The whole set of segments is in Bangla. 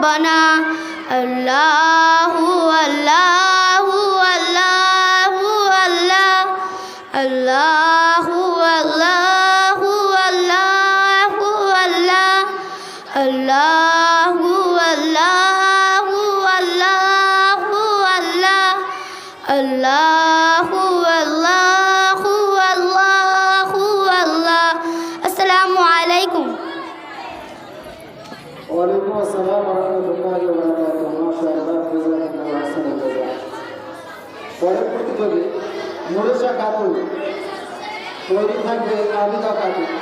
ربنا الله পরবর্তীভাবে মরেশা কাপড় তৈরি থাকবে আলিকা কাপড়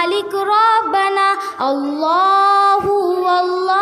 مالك ربنا. الله هو الله.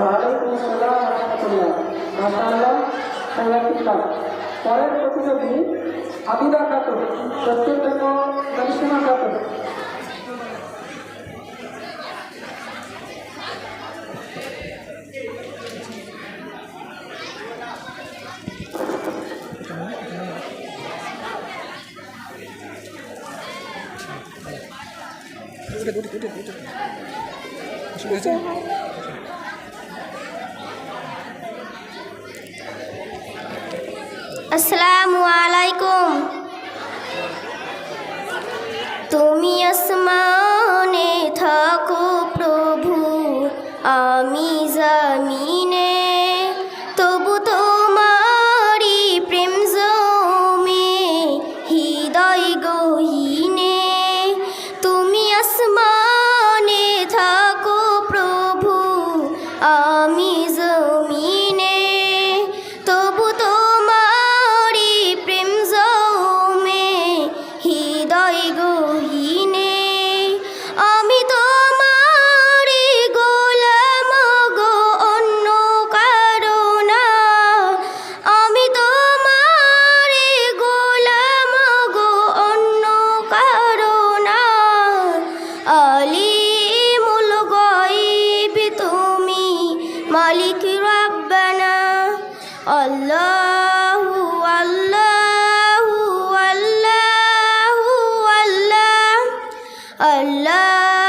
ওয়ালাইকুম আসসালাম রহমতুল্লাহ মাশাআল্লাহ সংলাপিকা পরের প্রতিযোগী আবিদা খাতুন প্রত্যেকটা করিশ্মা Khatun Udah, udah, udah, udah. Sudah, sudah. আসসালামু আলাইকুম। তুমি আসমা Allah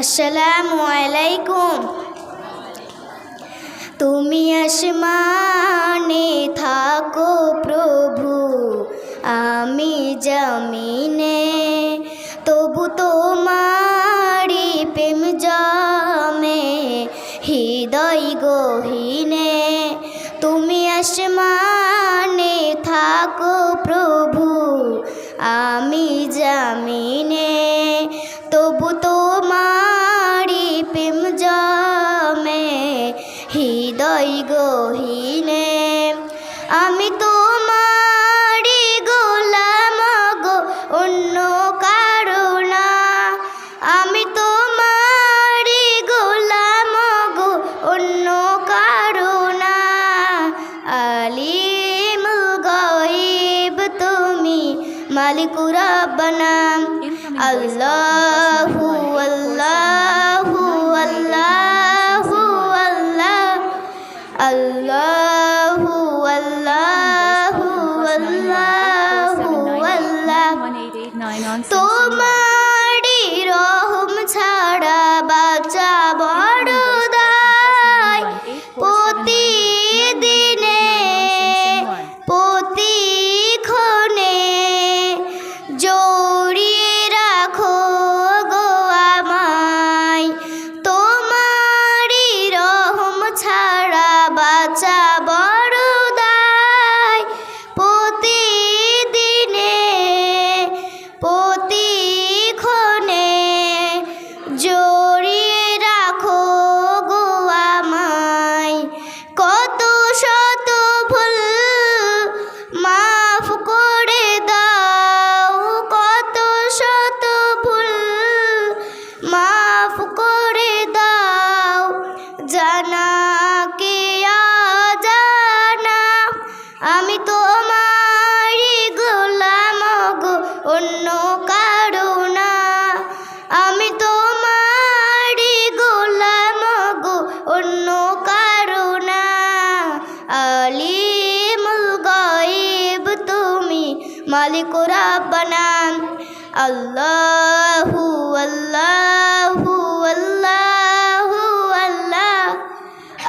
আসসালামু আলাইকুম। তুমি আসমানে থাকো প্রভু আমি জমিনে। তবু তোমারি প্রেম জামে হৃদয় রহিনে তুমি আসমানে থাকো প্রভু। আমি জামি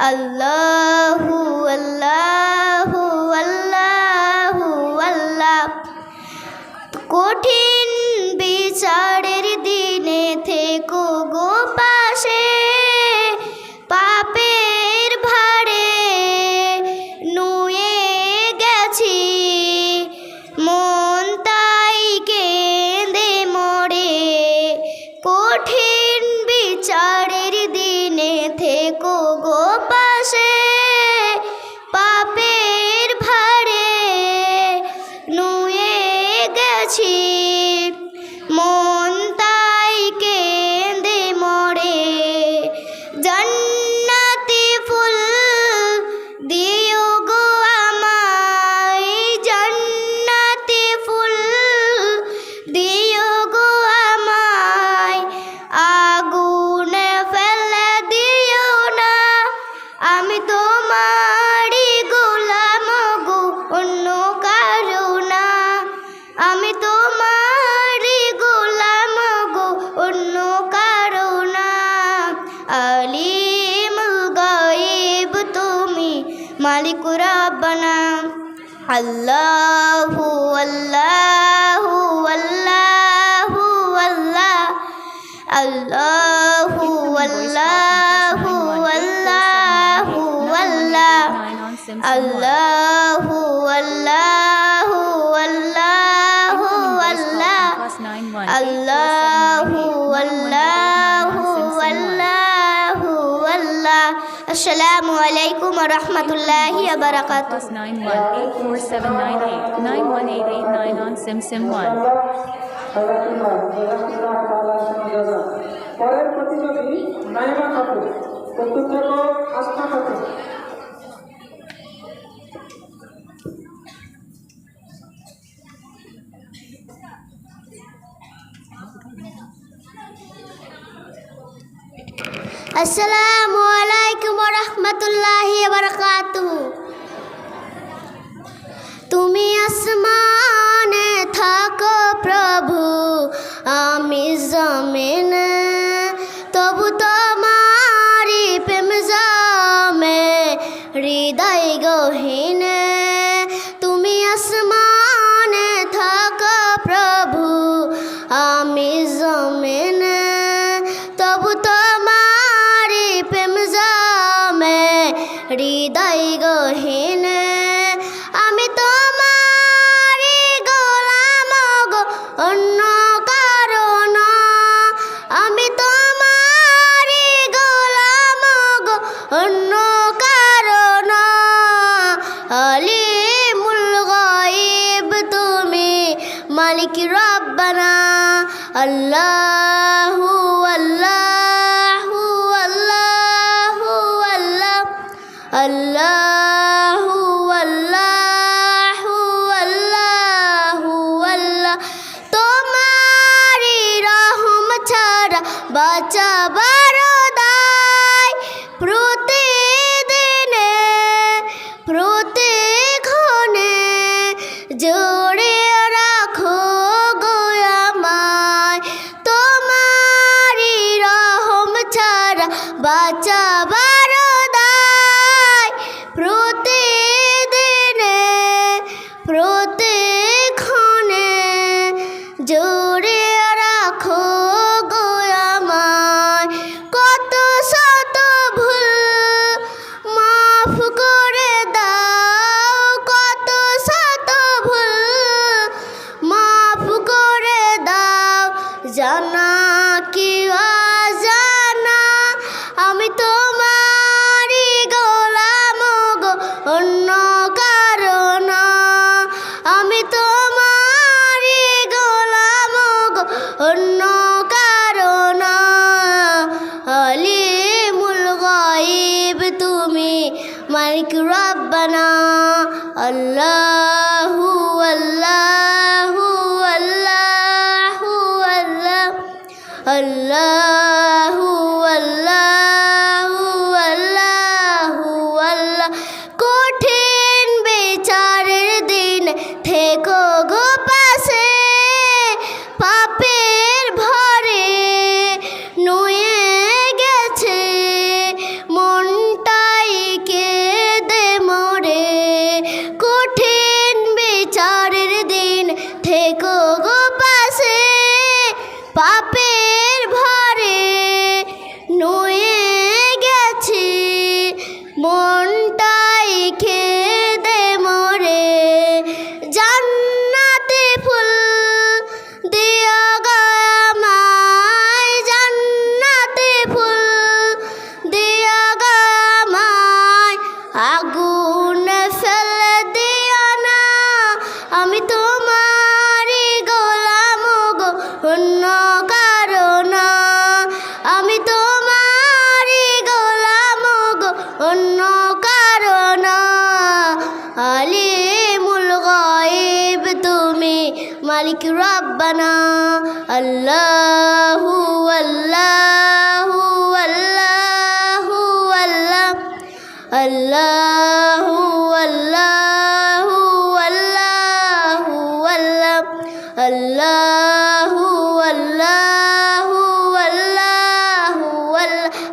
আল্লাহ الله. والله والله والله الله والله والله والله السلام عليكم ورحمة الله وبركاته আস্থা আসসালামু আলাইকুম রহমতুল্লাহি তুমি আসমানে থাকো প্রভু আমি জমিন তবু তোমারি প্রেম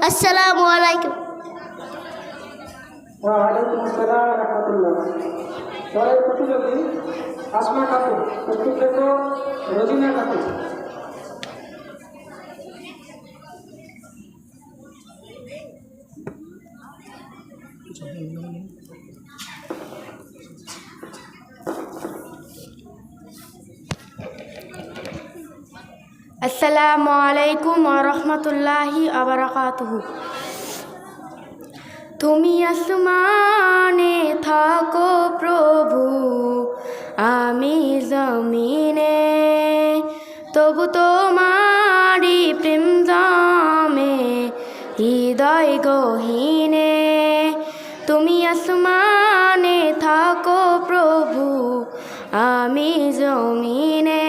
अस्सलाम वालेकुम वालेकुम अस्सलाम रहमतुल्लाह সবাই প্রতিযোগী আসমা কাপুর প্রস্তুত লেখো রোজিনা কাপুর Thank you. আসসালামু আলাইকুম রহমতুল্লাহি আবরাকাতহু তুমি আসমানে থাকো প্রভু, আমি জমিনে। তবু তোমারি প্রেম জমে, হৃদয় গহীনে। তুমি আসমানে থাকো প্রভু, আমি জমিনে।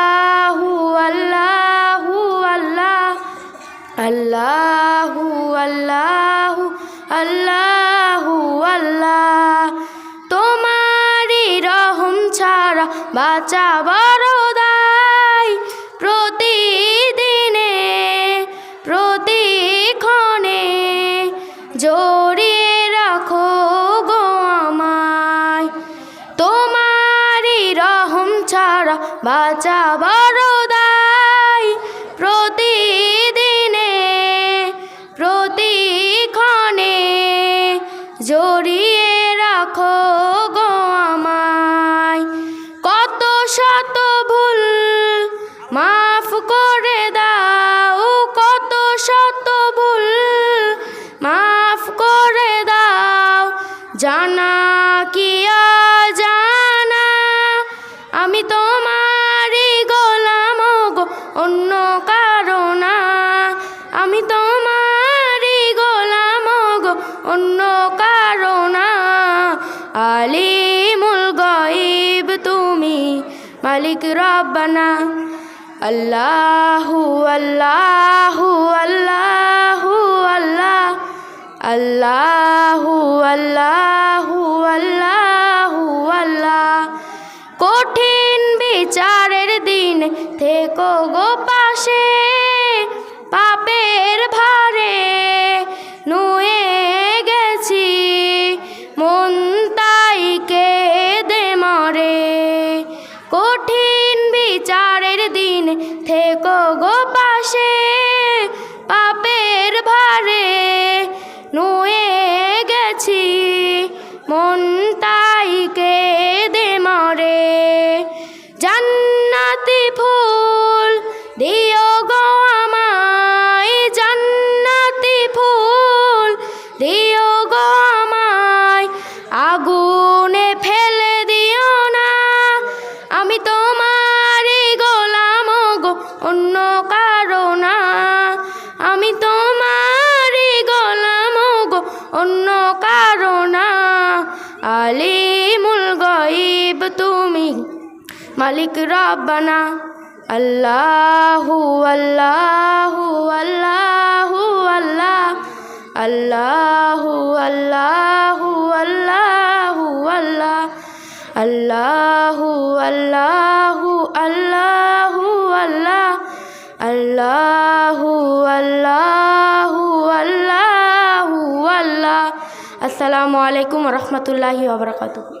ছাড়া বাঁচা বড় দায় প্রতিদিনে প্রতিক্ষণে জড়িয়ে রাখো গো আমায়। তোমারই রহম ছাড়া বাঁচা আল্লাহু আল্লাহু আল্লাহু আল্লাহ আল্লাহু আল্লাহু আল্লাহু আল্লাহ। কঠিন বিচারের দিন থেকো গো পাশে। مالك ربنا. الله والله والله والله. الله والله والله والله. الله والله الله والله. الله والله والله والله. السلام عليكم ورحمة الله وبركاته.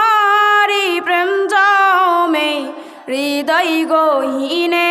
হৃদয় গহীনে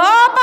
opa!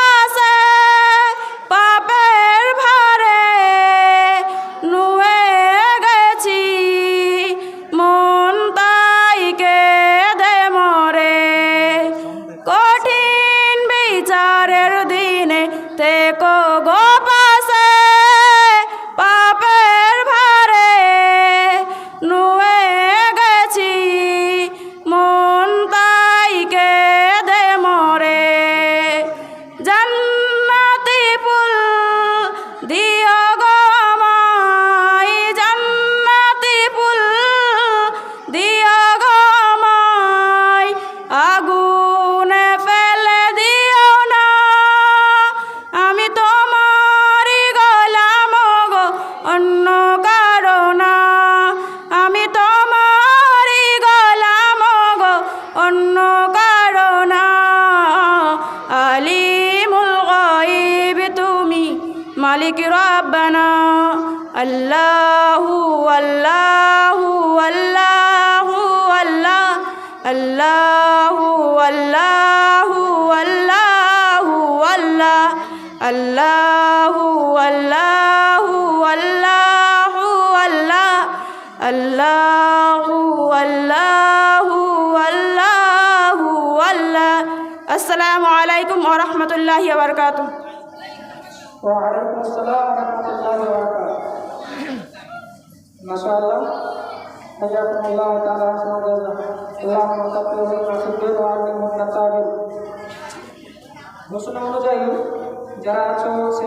الله والله والله والله الله والله والله والله الله والله والله والله الله والله والله والله السلام عليكم ورحمة الله وبركاته বারাকাতুহু ওয়ালাইকুম আসসালাম রহমতুল্লাহ মাশাআল্লাহ হাজাকুমুল্লাহ তাআলা হাসানাত আল্লাহুম্মা তাকাব্বাল মিন্না ফিদ্দুর ওয়া আল্লিমহুন্না তাবিল ঘোষণা অনুযায়ী যারা আছো সে